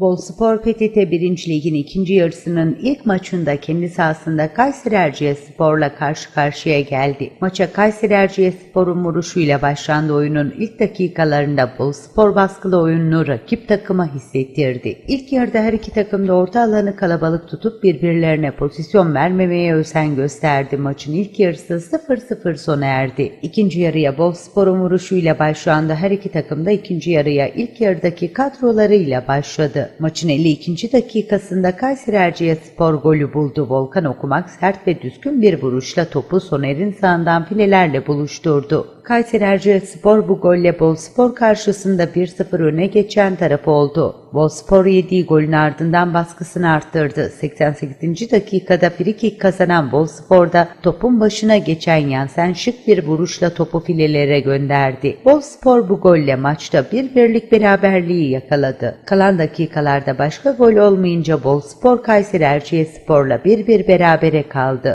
Bolspor PTT 1. Lig'in ikinci yarısının ilk maçında kendi sahasında Kayseri Erciyespor'la karşı karşıya geldi. Maça Kayseri Erciyespor'un vuruşuyla başlandı oyunun ilk dakikalarında Bolspor baskılı oyununu rakip takıma hissettirdi. İlk yarıda her iki takım da orta alanı kalabalık tutup birbirlerine pozisyon vermemeye özen gösterdi. Maçın ilk yarısı 0-0 sona erdi. İkinci yarıya Bolspor'un vuruşuyla başlandı. Her iki takım da ikinci yarıya ilk yarıdaki kadrolarıyla başladı. Maçın 52. dakikasında Kayseri Erciyesspor golü buldu. Volkan Okumak sert ve düzgün bir vuruşla topu Soner'in sağından filelerle buluşturdu. Kayseri Erciyesspor bu golle Bolspor karşısında 1-0 öne geçen taraf oldu. Bolspor yediği golün ardından baskısını arttırdı. 88. dakikada frikik kazanan Bolspor'da topun başına geçen Yansen şık bir vuruşla topu filelere gönderdi. Bolspor bu golle maçta bir birlik beraberliği yakaladı. Kalan dakikalarda başka gol olmayınca Bolspor Kayseri Erciyespor'la bir bir berabere kaldı.